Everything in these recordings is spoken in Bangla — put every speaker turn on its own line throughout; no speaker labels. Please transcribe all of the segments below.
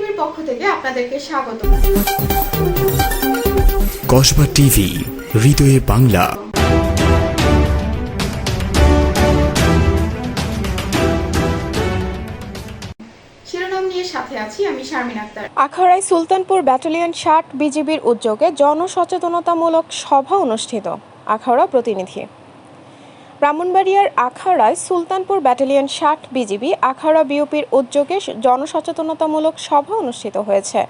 টিভির পক্ষ থেকে আপনাদেরকে স্বাগত।
কসবা টিভি হৃদয়ে বাংলা।
সাথে আছি আমি শারমিন আক্তার।
আখাউড়ায় সুলতানপুর ব্যাটালিয়ন ষাট বিজিবির উদ্যোগে জনসচেতনতামূলক সভা অনুষ্ঠিত। আখাউড়া প্রতিনিধি। ব্রাহ্মণবাড়িয়ার আখাড়ায় সুলতানপুর ব্যাটালিয়ন ষাট বিজিবি আখাড়া বিওপির উদ্যোগে জনসচেতনতামূলক সভা অনুষ্ঠিত হয়েছে।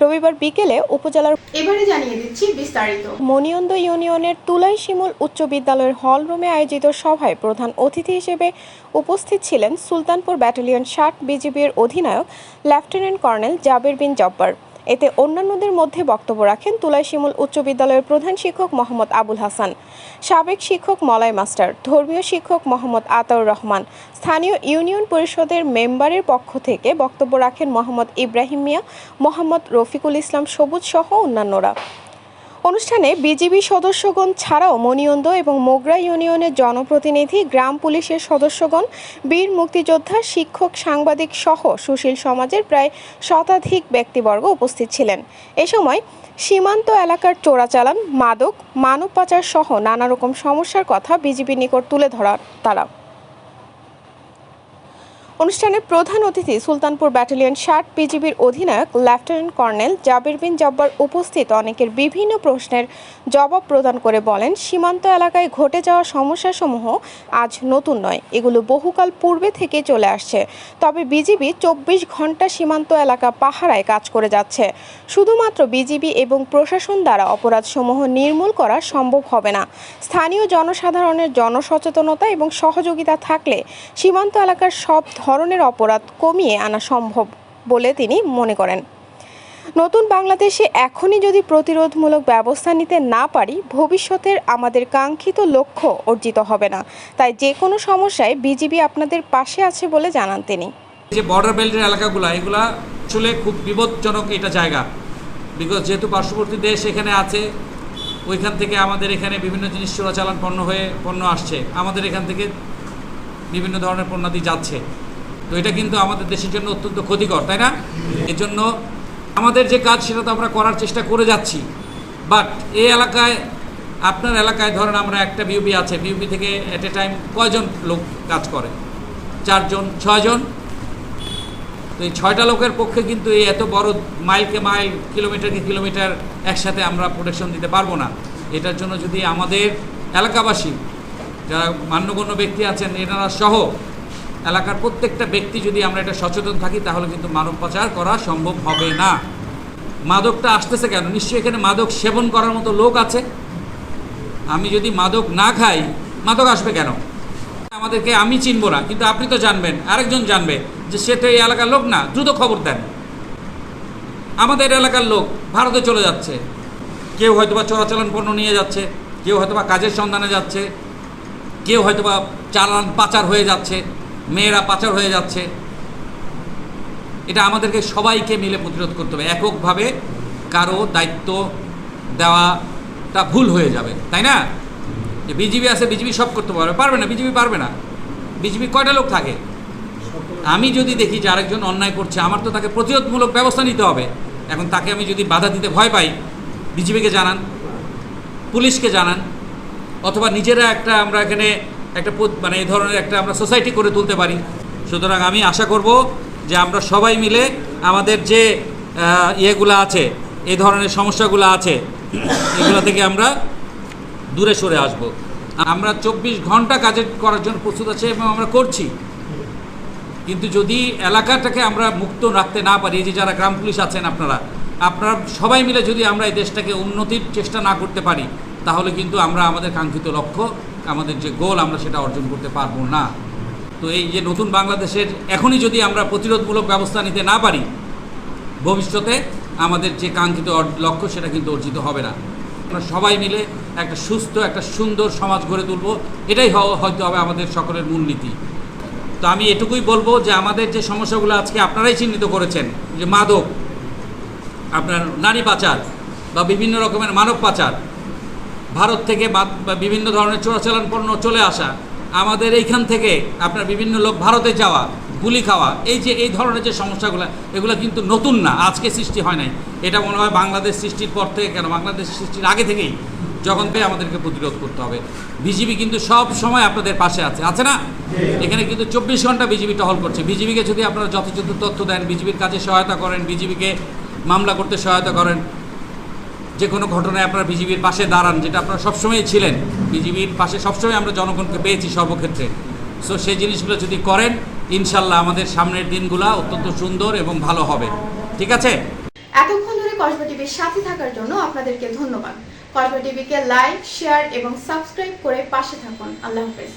রবিবার বিকেলে উপজেলার
এবারে জানিয়ে দিচ্ছি বিস্তারিত।
মনিয়ন্দ ইউনিয়নের তুলাই শিমুল উচ্চ বিদ্যালয়ের হল রুমে আয়োজিত সভায় প্রধান অতিথি হিসেবে উপস্থিত ছিলেন সুলতানপুর ব্যাটালিয়ন ষাট বিজিবির অধিনায়ক লেফটেন্যান্ট কর্নেল জাবের বিন জব্বার। এতে অন্যান্যদের মধ্যে বক্তব্য রাখেন তুলাই শিমুল উচ্চ বিদ্যালয়ের প্রধান শিক্ষক মোহাম্মদ আবুল হাসান, সাবেক শিক্ষক মলয় মাস্টার, ধর্মীয় শিক্ষক মোহাম্মদ আতাউর রহমান, স্থানীয় ইউনিয়ন পরিষদের মেম্বারের পক্ষ থেকে বক্তব্য রাখেন মোহাম্মদ ইব্রাহিম মিয়া, মোহাম্মদ রফিকুল ইসলাম সবুজ সহ অন্যান্যরা। অনুষ্ঠানে বিজিবি সদস্যগণ ছাড়াও মনিয়ন্দ এবং মোগরা ইউনিয়নের জনপ্রতিনিধি, গ্রাম পুলিশের সদস্যগণ, বীর মুক্তিযোদ্ধা, শিক্ষক, সাংবাদিক সহ সুশীল সমাজের প্রায় শতাধিক ব্যক্তিবর্গ উপস্থিত ছিলেন। এ সময় সীমান্ত এলাকার চোরাচালান, মাদক, মানব পাচার সহ নানা রকম সমস্যার কথা বিজিবির নিকট তুলে ধরা তারা। অনুষ্ঠানে প্রধান অতিথি সুলতানপুর ব্যাটালিয়ন ষাট বিজিবির অধিনায়ক লেফটেন্যান্ট কর্নেল জাবির বিন জব্বার উপস্থিত অনেকের বিভিন্ন প্রশ্নের জবাব প্রদান করে বলেন, সীমান্ত এলাকায় ঘটে যাওয়া সমস্যাসমূহ আজ নতুন নয়, এগুলো বহুকাল পূর্বে থেকে চলে আসছে। তবে বিজিবি চব্বিশ ঘণ্টা সীমান্ত এলাকা পাহারায় কাজ করে যাচ্ছে। শুধুমাত্র বিজিবি এবং প্রশাসন দ্বারা অপরাধসমূহ নির্মূল করা সম্ভব হবে না। স্থানীয় জনসাধারণের জনসচেতনতা এবং সহযোগিতা থাকলে সীমান্ত এলাকার সব ধরনের অপরাধ কমিয়ে আনা সম্ভব বলে তিনি মনে করেন। নতুন বাংলাদেশে এখনই যদি প্রতিরোধমূলক ব্যবস্থা নিতে না পারি, ভবিষ্যতের আমাদের কাঙ্ক্ষিত লক্ষ্য অর্জিত হবে না। তাই যে কোনো সমস্যায় বিজিবি আপনাদের পাশে আছে বলে জানান তিনি।
যে বর্ডার বেল্টের এলাকাগুলো, এগুলা আসলে খুব বিপজ্জনক এটা জায়গা। বিকজ যেহেতু পার্শ্ববর্তী দেশ এখানে আছে, ওইখান থেকে আমাদের এখানে বিভিন্ন জিনিস চোরাচালান পণ্য হয়ে, পণ্য আসছে। আমাদের এখান থেকে বিভিন্ন ধরনের পণ্যাদি যাচ্ছে। তো এটা কিন্তু আমাদের দেশের জন্য অত্যন্ত ক্ষতিকর, তাই না? এর জন্য আমাদের যে কাজ সেটা তো আমরা করার চেষ্টা করে যাচ্ছি। বাট এই এলাকায়, আপনার এলাকায় ধরেন আমরা একটা বিউপি আছে। বিউপি থেকে অ্যাট এ টাইম কয়জন লোক কাজ করে? চারজন, ছয়জন? তো এই ছয়টা লোকের পক্ষে কিন্তু এই এত বড় মাইলকে মাইল কিলোমিটারকে কিলোমিটার একসাথে আমরা প্রোটেকশন দিতে পারব না। এটার জন্য যদি আমাদের এলাকাবাসী, যারা মান্যগণ্য ব্যক্তি আছেন, এনারা সহ এলাকার প্রত্যেকটা ব্যক্তি যদি আমরা এটা সচেতন থাকি, তাহলে কিন্তু মানব পাচার করা সম্ভব হবে না। মাদকটা আসতেছে কেন? নিশ্চয়ই এখানে মাদক সেবন করার মতো লোক আছে। আমি যদি মাদক না খাই, মাদক আসবে কেন? আমাদেরকে আমি চিনব না, কিন্তু আপনি তো জানবেন, আরেকজন জানবে যে সে তো এই এলাকার লোক না, দ্রুত খবর দেন। আমাদের এলাকার লোক ভারতে চলে যাচ্ছে। কেউ হয়তোবা চোরাচালান পণ্য নিয়ে যাচ্ছে, কেউ হয়তোবা কাজের সন্ধানে যাচ্ছে, কেউ হয়তোবা চালান পাচার হয়ে যাচ্ছে। মেয়েরা পাচার হয়ে যাচ্ছে। এটা আমাদেরকে সবাইকে মিলে প্রতিরোধ করতে হবে। এককভাবে কারও দায়িত্ব দেওয়াটা ভুল হয়ে যাবে, তাই না? যে বিজিবি আছে, বিজিবি সব করতে পারবে। পারবে না, বিজিবি পারবে না। বিজিবি কয়টা লোক থাকে? আমি যদি দেখি যে আরেকজন অন্যায় করছে, আমার তো তাকে প্রতিরোধমূলক ব্যবস্থা নিতে হবে। এখন তাকে আমি যদি বাধা দিতে ভয় পাই, বিজিবিকে জানান, পুলিশকে জানান, অথবা নিজেরা একটা আমরা এখানে একটা মানে এই ধরনের একটা আমরা সোসাইটি করে তুলতে পারি। সুতরাং আমি আশা করব যে আমরা সবাই মিলে আমাদের যে ইয়েগুলো আছে, এই ধরনের সমস্যাগুলো আছে, এগুলো থেকে আমরা দূরে সরে আসব। আমরা চব্বিশ ঘণ্টা কাজের করার জন্য প্রস্তুত আছে এবং আমরা করছি। কিন্তু যদি এলাকাটাকে আমরা মুক্ত রাখতে না পারি যে যারা গ্রাম পুলিশ আছেন আপনারা আপনারা সবাই মিলে যদি আমরা এই দেশটাকে উন্নতির চেষ্টা না করতে পারি, তাহলে কিন্তু আমরা আমাদের কাঙ্ক্ষিত লক্ষ্য আমাদের যে গোল, আমরা সেটা অর্জন করতে পারব না। তো এই যে নতুন বাংলাদেশের, এখনই যদি আমরা প্রতিরোধমূলক ব্যবস্থা নিতে না পারি, ভবিষ্যতে আমাদের যে কাঙ্ক্ষিত লক্ষ্য, সেটা কিন্তু অর্জিত হবে না। আমরা সবাই মিলে একটা সুস্থ, একটা সুন্দর সমাজ গড়ে তুলব, এটাই হয়তো হবে আমাদের সকলের মূলনীতি তো আমি এটুকুই বলব যে আমাদের যে সমস্যাগুলো আজকে আপনারাই চিহ্নিত করেছেন, যে মাদক, আপনার নারী পাচার বা বিভিন্ন রকমের মানব পাচার ভারত থেকে বিভিন্ন ধরনের চোরাচালান পণ্য চলে আসা, আমাদের এইখান থেকে আপনার বিভিন্ন লোক ভারতে যাওয়া, গুলি খাওয়া, এই যে এই ধরনের যে সমস্যাগুলো, এগুলো কিন্তু নতুন না, আজকে সৃষ্টি হয় নাই। এটা মনে হয় বাংলাদেশ সৃষ্টির পর থেকে কেন? বাংলাদেশ সৃষ্টির আগে থেকেই যখন থেকে আমাদেরকে প্রতিরোধ করতে হবে। বিজিবি কিন্তু সব সময় আপনাদের পাশে আছে। আছে না? এখানে কিন্তু চব্বিশ ঘণ্টা বিজিবি টহল করছে। বিজিবিকে যদি আপনারা যথাযথ তথ্য দেন, বিজিবির কাজে সহায়তা করেন, বিজিবিকে মামলা করতে সহায়তা করেন যে কোনো ঘটনায় আপনারা বিজিবির পাশে দাঁড়ান, যেটা আপনারা সবসময় ছিলেন, বিজিবির পাশে সবসময় আমরা জনগণকে পেয়েছি সর্বক্ষেত্রে। সো সেই জিনিসগুলো যদি করেন, ইনশাল্লাহ আমাদের সামনের দিনগুলা অত্যন্ত সুন্দর এবং ভালো হবে। ঠিক আছে?
এতক্ষণ ধরে কসবা টিভির সাথে থাকার জন্য আপনাদেরকে ধন্যবাদ। কসবা টিভিকে লাইক, শেয়ার এবং সাবস্ক্রাইব করে পাশে থাকুন। আল্লাহ হাফেজ।